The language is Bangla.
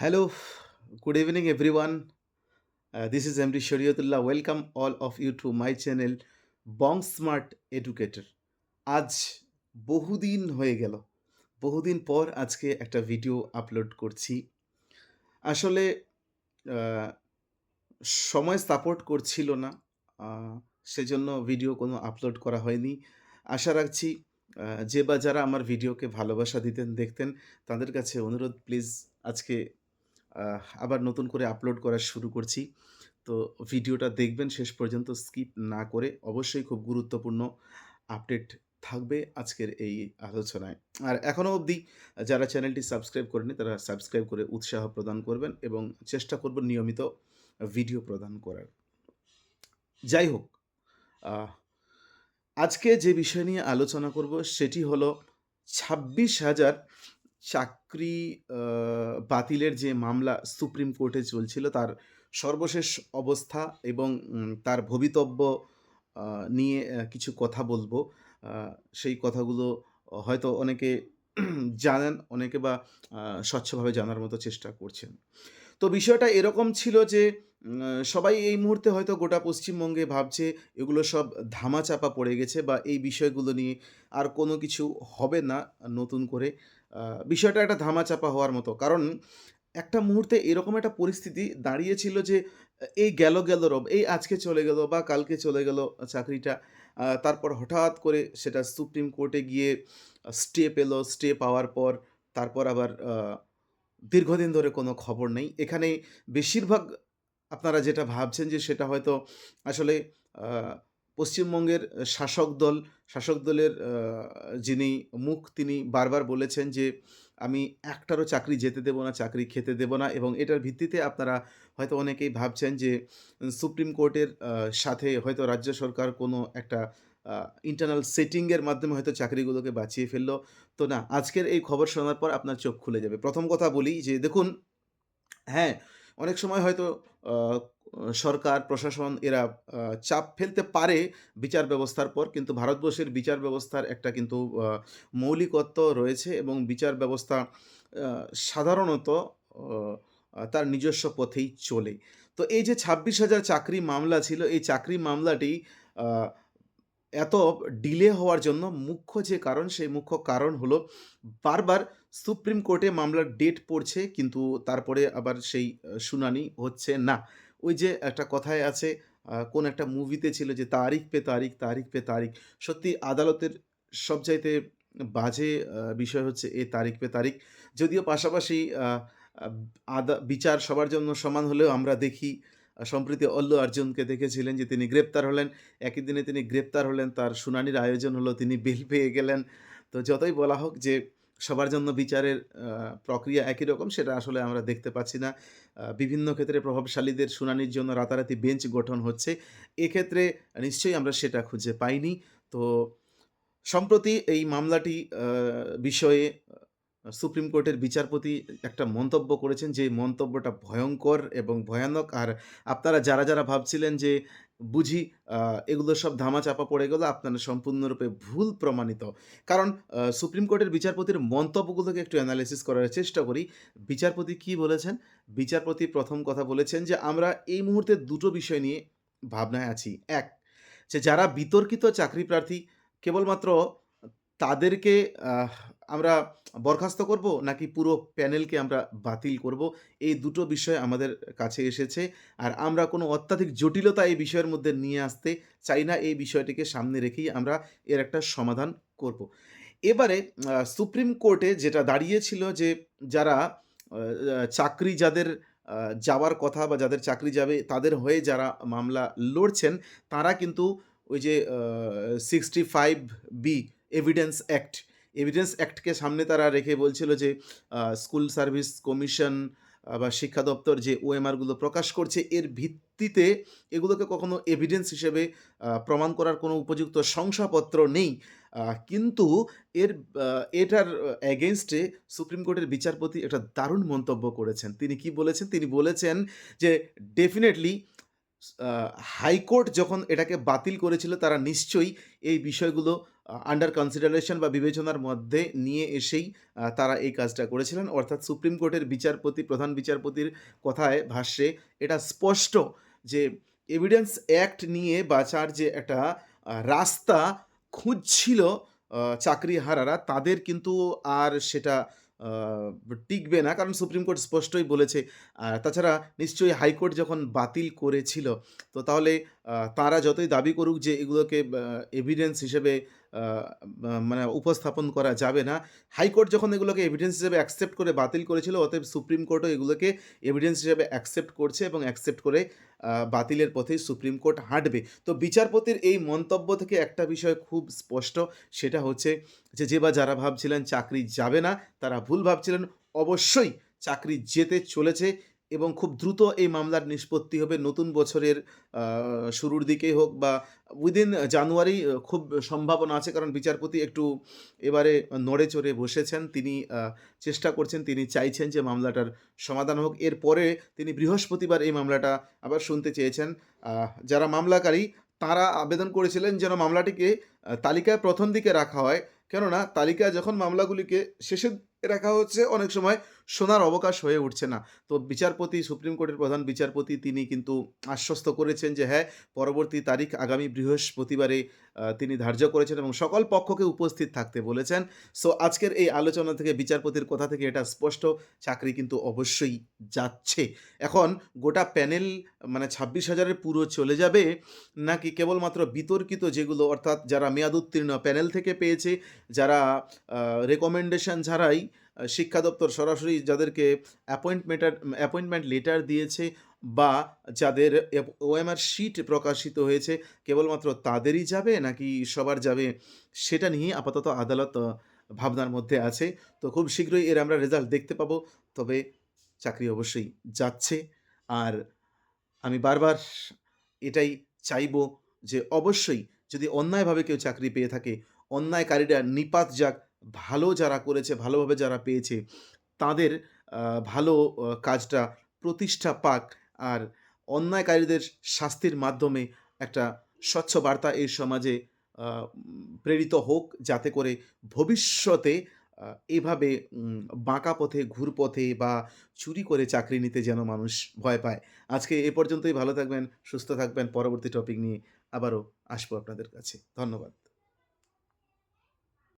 Hello, good evening, everyone. Uh, this is MD Shariatullah. Welcome all of you to my channel Bong Smart Educator. আজ বহুদিন হয়ে গেল। বহুদিন পর আজকে একটা ভিডিও আপলোড করছি। আসলে সময় সাপোর্ট করছিল না। সেজন্য ভিডিও কোনো আপলোড করা হয়নি। আশা রাখছি যে বা যারা আমার ভিডিওকে ভালোবাসা দিতেন, দেখতেন তাদের কাছে অনুরোধ প্লিজ আজকে আবার নতুন করে আপলোড করা শুরু করছি। তো ভিডিওটা দেখবেন শেষ পর্যন্ত স্কিপ না করে। অবশ্যই খুব গুরুত্বপূর্ণ আপডেট থাকবে আজকের এই আলোচনায়। আর এখনও অবধি যারা চ্যানেলটি সাবস্ক্রাইব করেনি তারা সাবস্ক্রাইব করে উৎসাহ প্রদান করবেন এবং চেষ্টা করবেন নিয়মিত ভিডিও প্রদান করার। যাই হোক, আজকে যে বিষয় নিয়ে আলোচনা করব সেটি হলো ২৬,০০০ চাকরি বাতিলের যে মামলা সুপ্রিম কোর্টে চলছিল তার সর্বশেষ অবস্থা এবং তার ভবিতব্য নিয়ে কিছু কথা বলব। সেই কথাগুলো হয়তো অনেকে জানেন, অনেকে বা স্বচ্ছভাবে জানার মতো চেষ্টা করছেন। তো বিষয়টা এরকম ছিল যে সবাই এই মুহূর্তে হয়তো গোটা পশ্চিমবঙ্গে ভাবছে এগুলো সব ধামাচাপা পড়ে গেছে বা এই বিষয়গুলো নিয়ে আর কোনো কিছু হবে না নতুন করে। বিষয়টা একটা ধামাচাপা হওয়ার মতো। কারণ একটা মুহূর্তে এরকম একটা পরিস্থিতি দাঁড়িয়েছিল যে এই গেল, গেল রব এই আজকে চলে গেল বা কালকে চলে গেল চাকরিটা। তারপর হঠাৎ করে সেটা সুপ্রিম কোর্টে গিয়ে স্টে পেল। স্টে পাওয়ার পর তারপর আবার দীর্ঘদিন ধরে কোনো খবর নেই। এখানে বেশিরভাগ আপনারা যেটা ভাবছেন যে সেটা হয়তো আসলে পশ্চিমবঙ্গের শাসক দল, শাসক দলের যিনি মুখ তিনি বারবার বলেছেন যে, "আমি একটারও চাকরি যেতে দেব না, চাকরি খেতে দেব না" এবং এটার ভিত্তিতে আপনারা হয়তো অনেকেই ভাবছেন যে সুপ্রিম কোর্টের সাথে হয়তো রাজ্য সরকার কোনো একটা ইন্টারনাল সেটিংয়ের মাধ্যমে হয়তো চাকরিগুলোকে বাঁচিয়ে ফেলল তো না, আজকের এই খবর শোনার পর আপনার চোখ খুলে যাবে। প্রথম কথা বলি যে দেখুন, হ্যাঁ, অনেক সময় হয়তো সরকার, প্রশাসন এরা চাপ ফেলতে পারে বিচার ব্যবস্থার পর। কিন্তু ভারতবর্ষের বিচার ব্যবস্থার একটা কিন্তু মৌলিকত্ব রয়েছে এবং বিচার ব্যবস্থা সাধারণত তার নিজস্ব পথেই চলে। তো এই যে ২৬,০০০ চাকরি মামলা ছিল, এই চাকরি মামলাটি এত ডিলে হওয়ার জন্য মুখ্য যে কারণ, সেই মুখ্য কারণ হলো বারবার সুপ্রিম কোর্টে মামলার ডেট পড়ছে কিন্তু তারপরে আবার সেই শুনানি হচ্ছে না। ওই যে একটা কথায় আছে কোন একটা মুভিতে ছিল যে তারিখ পে তারিখ, তারিখ পে তারিখ। সত্যি আদালতের সবচাইতে বাজে বিষয় হচ্ছে এই তারিখ পে তারিখ। যদিও পাশাপাশি আদা বিচার সবার জন্য সমান হলেও আমরা দেখি সম্প্রতি অল্লু অর্জুনকে দেখেছিলেন যে তিনি গ্রেপ্তার হলেন। একই দিনে তিনি গ্রেপ্তার হলেন, তার শুনানির আয়োজন হলো, তিনি বেল পেয়ে গেলেন। তো যতই বলা হোক যে সবার জন্য বিচারের প্রক্রিয়া একই রকম সেটা আসলে আমরা দেখতে পাচ্ছি না। বিভিন্ন ক্ষেত্রে প্রভাবশালীদের শুনানির জন্য রাতারাতি বেঞ্চ গঠন হচ্ছে। এক্ষেত্রে নিশ্চয়ই আমরা সেটা খুঁজে পাইনি। তো সম্প্রতি এই মামলাটি বিষয়ে সুপ্রিম কোর্টের বিচারপতি একটা মন্তব্য করেছেন যে মন্তব্যটা ভয়ঙ্কর এবং ভয়ানক। আর আপনারা যারা, যারা ভাবছিলেন যে বুঝি এগুলো সব ধামাচাপা পড়ে গেল, আপনারা সম্পূর্ণরূপে ভুল প্রমাণিত। কারণ সুপ্রিম কোর্টের বিচারপতির মন্তব্যগুলোকে একটু এনালাইসিস করার চেষ্টা করি। বিচারপতি কি বলেছেন? বিচারপতি প্রথম কথা বলেছেন যে, "আমরা এই মুহূর্তে দুটো বিষয় নিয়ে ভাবনায় আছি। এক যে যারা বিতর্কিত চাকরি প্রার্থী কেবলমাত্র তাদেরকে আমরা বরখাস্ত করব নাকি পুরো প্যানেলকে আমরা বাতিল করব? এই দুটো বিষয় আমাদের কাছে এসেছে। আর আমরা কোনো অত্যাধিক জটিলতা এই বিষয়ের মধ্যে নিয়ে আসতে চাই না। এই বিষয়টিকে সামনে রেখেই আমরা এর একটা সমাধান করব।" এবারে সুপ্রিম কোর্টে যেটা দাঁড়িয়েছিল যে যারা চাকরি যাদের যাওয়ার কথা বা যাদের চাকরি যাবে তাদের হয়ে যারা মামলা লড়ছেন তারা কিন্তু ওই যে sixty 65 B evidence act, evidence অ্যাক্টকে সামনে তারা রেখে বলছিল যে স্কুল সার্ভিস কমিশন বা শিক্ষা দপ্তর যে ওএমআরগুলো প্রকাশ করছে এর ভিত্তিতে এগুলোকে কখনো এভিডেন্স হিসেবে প্রমাণ করার কোনো উপযুক্ত শংসাপত্র নেই। কিন্তু এর এটার এ সুপ্রিম কোর্টের বিচারপতি একটা দারুণ মন্তব্য করেছেন। তিনি কি বলেছেন? তিনি বলেছেন যে, ডেফিনেটলি হাইকোর্ট যখন এটাকে বাতিল করেছিল তারা নিশ্চয়ই এই বিষয়গুলো আন্ডার কনসিডারেশন বা বিবেচনার মধ্যে নিয়ে এসেই তারা এই কাজটা করেছিলেন। অর্থাৎ সুপ্রিম কোর্টের বিচারপতি, প্রধান বিচারপতির কথায় ভাষ্যে এটা স্পষ্ট যে এভিডেন্স অ্যাক্ট নিয়ে বাঁচার যে একটা রাস্তা খুঁজছিল আ চাকরিহারারা তাদের কিন্তু আর সেটা টিকবে না। কারণ সুপ্রিম কোর্ট স্পষ্টই বলেছে। তাছাড়া নিশ্চয়ই হাইকোর্ট যখন বাতিল করেছিল তো তাহলে তারা যতই দাবি করুক যে এগুলোকে এভিডেন্স হিসেবে মানে উপস্থাপন করা যাবে না। হাইকোর্ট যখন এগুলোকে এভিডেন্স হিসেবে অ্যাকসেপ্ট করে বাতিল করেছিল অতএব সুপ্রিম কোর্টও এগুলোকে এভিডেন্স হিসেবে অ্যাকসেপ্ট করছে এবং অ্যাকসেপ্ট করে বাতিলের পথেই সুপ্রিম কোর্ট হাঁটবে। তো বিচারপতির এই মন্তব্য থেকে একটা বিষয় খুব স্পষ্ট সেটা হচ্ছে যে, যে বা যারা ভাবছিলেন চাকরি যাবে না তারা ভুল ভাবছিলেন। অবশ্যই চাকরি যেতে চলেছে এবং খুব দ্রুত এই মামলার নিষ্পত্তি হবে নতুন বছরের শুরুর দিকেই হোক বা উইদিন জানুয়ারি খুব সম্ভাবনা আছে। কারণ বিচারপতি একটু এবারে নড়ে-চড়ে বসেছেন। তিনি চেষ্টা করছেন, তিনি চাইছেন যে মামলাটার সমাধান হোক। এরপরে তিনি বৃহস্পতিবার এই মামলাটা আবার শুনতে চেয়েছেন। যারা মামলাকারী তাঁরা আবেদন করেছিলেন যেন মামলাটিকে তালিকায় প্রথম দিকে রাখা হয়। কেননা তালিকায় যখন মামলাগুলিকে শেষে রাখা হচ্ছে অনেক সময় শোনার অবকাশ হয়ে উঠছে না। তো বিচারপতি সুপ্রিম কোর্টের প্রধান বিচারপতি তিনি কিন্তু আশ্বস্ত করেছেন যে হ্যাঁ, পরবর্তী তারিখ আগামী বৃহস্পতিবারে তিনি ধার্য করেছেন এবং সকল পক্ষকে উপস্থিত থাকতে বলেছেন। সো আজকের এই আলোচনা থেকে বিচারপতির কথা থেকে এটা স্পষ্ট চাকরি কিন্তু অবশ্যই যাচ্ছে। এখন গোটা প্যানেল মানে ছাব্বিশ হাজারের পুরো চলে যাবে নাকি কেবলমাত্র বিতর্কিত যেগুলো অর্থাৎ যারা মেয়াদ উত্তীর্ণ প্যানেল থেকে পেয়েছে, যারা রেকমেন্ডেশন ছাড়াই শিক্ষা দপ্তর সরাসরি যাদেরকে অ্যাপয়েন্টমেন্টার অ্যাপয়েন্টমেন্ট লেটার দিয়েছে বা যাদের ওএমআর শিট প্রকাশিত হয়েছে কেবলমাত্র তাদেরই যাবে নাকি সবার যাবে সেটা নিয়ে আপাতত আদালত ভাবনার মধ্যে আছে। তো খুব শীঘ্রই এর আমরা রেজাল্ট দেখতে পাবো। তবে চাকরি অবশ্যই যাচ্ছে। আর আমি বারবার এটাই চাইব যে অবশ্যই যদি অন্যায়ভাবে কেউ চাকরি পেয়ে থাকে, অন্যায়কারীরা নিপাত যাক। ভালো যারা করেছে, ভালোভাবে যারা পেয়েছে তাদের ভালো কাজটা প্রতিষ্ঠা পাক। আর অন্যায়কারীদের শাস্তির মাধ্যমে একটা স্বচ্ছ বার্তা এই সমাজে প্রেরিত হোক যাতে করে ভবিষ্যতে এভাবে বাঁকা পথে, ঘুরপথে বা চুরি করে চাকরি নিতে যেন মানুষ ভয় পায়। আজকে এ পর্যন্তই ভালো থাকবেন, সুস্থ থাকবেন। পরবর্তী টপিক নিয়ে আবারও আসব আপনাদের কাছে। ধন্যবাদ।